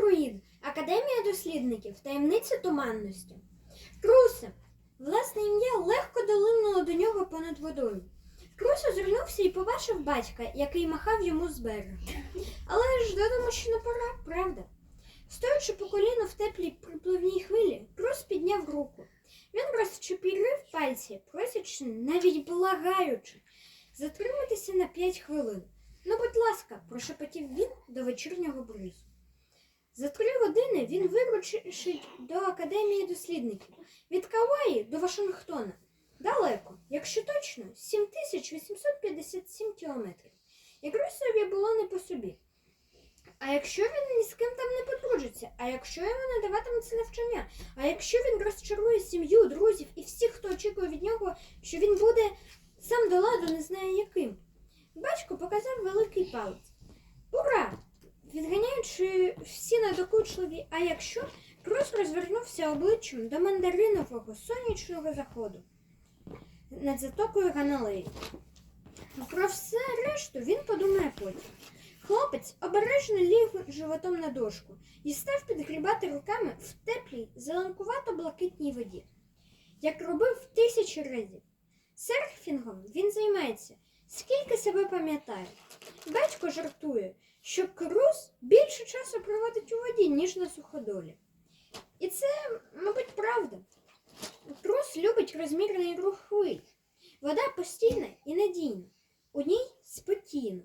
Руїн, Академія дослідників, таємниця туманності. Крусе. Власне ім'я легко долинуло до нього понад водою. Крус озирнувся і побачив батька, який махав йому з берега. Але ж додому ще не пора, правда? Стоячи по коліну в теплій припливній хвилі, Крус підняв руку. Він розчепірив пальці, просячи, навіть благаючи, затриматися на п'ять хвилин. Ну, будь ласка, прошепотів він до вечірнього бризу. За три години він вирушить до Академії дослідників від Кауаї до Вашингтона. Далеко, якщо точно, 7857 кілометрів. І Крусові було не по собі. А якщо він ні з ким там не подружиться, а якщо йому не даватиметься навчання, а якщо він розчарує сім'ю, друзів і всіх, хто очікує від нього, що він буде сам до ладу не знає яким. Батько показав великий палець. Відганяючи всі надокучливі, а якщо Крус розвернувся обличчям до мандаринового сонячного заходу над затокою Ганалеї. Про все решту він подумає потім. Хлопець обережно ліг животом на дошку і став підгрібати руками в теплій, зеленкувато-блакитній воді, як робив тисячі разів. Серфінгом він займається, скільки себе пам'ятає. Батько жартує, що Круз більше часу проводить у воді, ніж на суходолі. І це, мабуть, правда. Трус любить розмірний рух хвиль. Вода постійна і надійна. У ній спокійно.